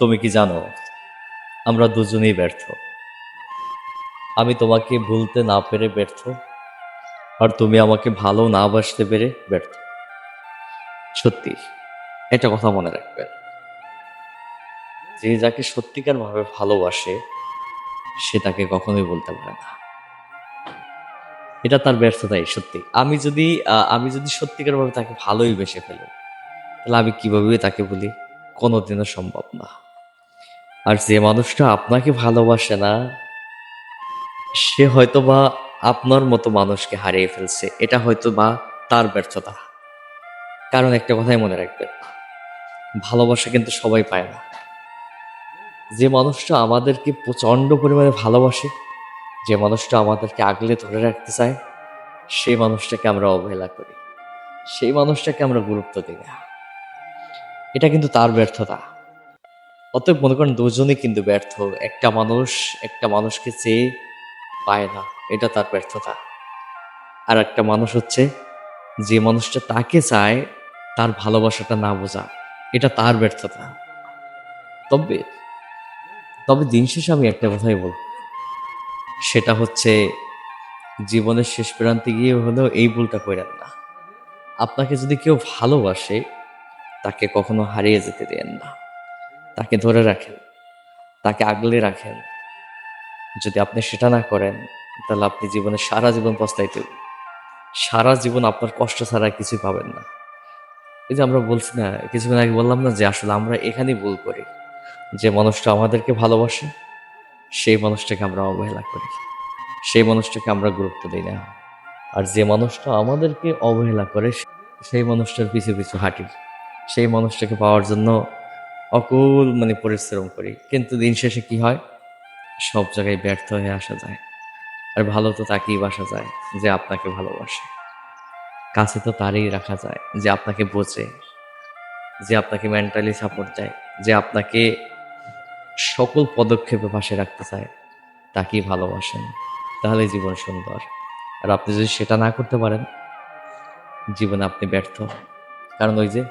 তুমি কি জানো, আমরা দুজনেই ব্যর্থ। আমি তোমাকে ভুলতে না পেরে ব্যর্থ, আর তুমি আমাকে ভালো না বাসতে পেরে ব্যর্থ। সত্যি এটা কথা মনে রাখবেন। যে যাকে সত্যিকার ভাবে ভালোবাসে, সে তাকে কখনোই বলতে পারে না। এটা তার ব্যর্থতাই, সত্যি। আমি যদি আমি যদি সত্যিকার ভাবে তাকে ভালোই বেসে ফেলি, তাহলে আমি কীভাবে তাকে বলি? কোনোদিনও সম্ভব না। আর যে মানুষটা আপনাকে ভালোবাসে না, সে হয়তো বা আপনার মতো মানুষকে হারিয়ে ফেলছে। এটা হয়তো বা তার ব্যর্থতা। কারণ একটা কথাই মনে রাখবেন, ভালোবাসা কিন্তু সবাই পায় না। যে মানুষটা আমাদেরকে প্রচণ্ড পরিমাণে ভালোবাসে, যে মানুষটা আমাদেরকে আগলে ধরে রাখতে চায়, সেই মানুষটাকে আমরা অবহেলা করি। সেই মানুষটাকে আমরা গুরুত্ব দিই না। এটা কিন্তু তার ব্যর্থতা। অতএব মনে করেন দুজনেই কিন্তু ব্যর্থ। একটা মানুষ, একটা মানুষকে চেয়ে পায় না, এটা তার ব্যর্থতা। আর একটা মানুষ হচ্ছে, যে মানুষটা তাকে চায়, তার ভালোবাসাটা না বোঝা, এটা তার ব্যর্থতা। তবে তবে দিন শেষে আমি একটা কথাই বলব। সেটা হচ্ছে, জীবনের শেষ প্রান্তে গিয়ে হলেও এই ভুলটা করেন না। আপনাকে যদি কেউ ভালোবাসে, তাকে কখনো হারিয়ে যেতে দেন না। তাকে ধরে রাখেন, তাকে আগলে রাখেন। যদি আপনি সেটা না করেন, তাহলে আপনি জীবনে সারা জীবন পস্তাইতে। সারা জীবন আপনার কষ্ট ছাড়া কিছুই পাবেন না। এই যে আমরা বলছি না কিছুক্ষণ আগে বললাম না যে আসলে আমরা এখানেই ভুল করি। যে মানুষটা আমাদেরকে ভালোবাসে, সেই মানুষটাকে আমরা অবহেলা করি। সেই মানুষটাকে আমরা গুরুত্ব দিই না। আর যে মানুষটা আমাদেরকে অবহেলা করে, সেই মানুষটার পিছু পিছু হাঁটি। সেই মানুষটাকে পাওয়ার জন্য অকুল মানে পরিশ্রম করি, কিন্তু দিন শেষে কি হয়? সব জায়গায় ব্যর্থ হয়ে আসা যায়। আর ভালো তো তাকেই বাসা যায় যে আপনাকে ভালোবাসে। কাছে তো তারই রাখা যায় যে আপনাকে বোঝে, যে আপনাকে মেন্টালি সাপোর্ট দেয়, যে আপনাকে সকল পদক্ষেপে পাশে রাখতে চায়, তাকেই ভালোবাসেন। তাহলে জীবন সুন্দর। আর আপনি যদি সেটা না করতে পারেন, জীবনে আপনি ব্যর্থ। কারণ ওই যে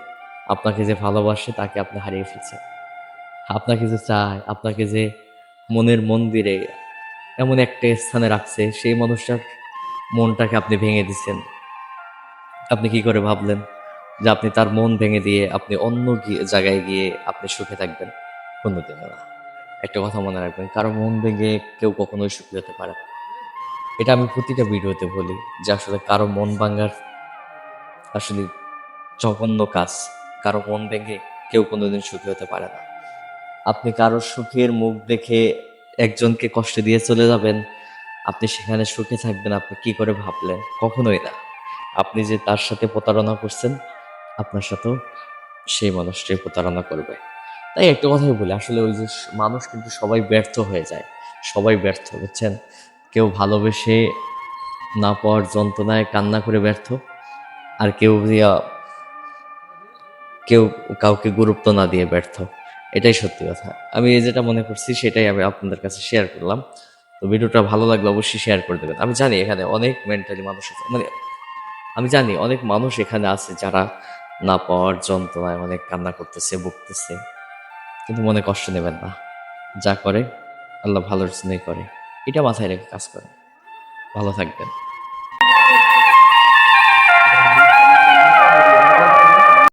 আপনাকে যে ভালোবাসে, তাকে আপনি হারিয়ে ফেলছেন। আপনাকে যে চায়, আপনাকে যে মনের মন্দিরে এমন একটা স্থানে রাখছে, সেই মানুষটার মনটাকে আপনি ভেঙে দিচ্ছেন। আপনি কি করে ভাবলেন যে আপনি তার মন ভেঙে দিয়ে আপনি অন্য গিয়ে- জায়গায় গিয়ে আপনি সুখে থাকবেন? কোনোদিনও না। একটা কথা মনে রাখবেন, কারও মন ভেঙে কেউ কখনোই সুখী হতে পারে না। এটা আমি প্রতিটা ভিডিওতে বলি যে আসলে কারও মন ভাঙার আসলে জঘন্য কাজ। কারও মন ভেঙে কেউ কোনোদিন সুখী হতে পারে না। আপনি কারও সুখের মুখ দেখে একজনকে কষ্ট দিয়ে চলে যাবেন, আপনি সেখানে সুখে থাকবেন, আপনি কি করে ভাবলেন? কখনোই না। আপনি যে তার সাথে প্রতারণা করছেন, আপনার সাথেও সেই মানুষটাই প্রতারণা করবে। তাই একটা কথাই বলি, আসলে ওই যে মানুষ কিন্তু সবাই ব্যর্থ হয়ে যায়। সবাই ব্যর্থ, বুঝছেন? কেউ ভালোবেসে না পাওয়ার যন্ত্রণায় কান্না করে ব্যর্থ, আর কেউ কেউ কাউকে গুরুত্ব না দিয়ে ব্যর্থ। এটাই সত্যি কথা। আমি যেটা মনে করছি সেটাই আমি আপনাদের কাছে শেয়ার করলাম। তো ভিডিওটা ভালো লাগলে অবশ্যই শেয়ার করে দেবেন। আমি জানি এখানে অনেক মেন্টালি মানুষ মানে আমি জানি অনেক মানুষ এখানে আছে যারা না পাওয়ার যন্ত্রণায় অনেক কান্না করতেছে বকতেছে কিন্তু মনে কষ্ট নেবেন না। যা করে, আল্লাহ ভালোর জন্যই করে। এটা মাথায় রেখে কাজ করে ভালো থাকবেন।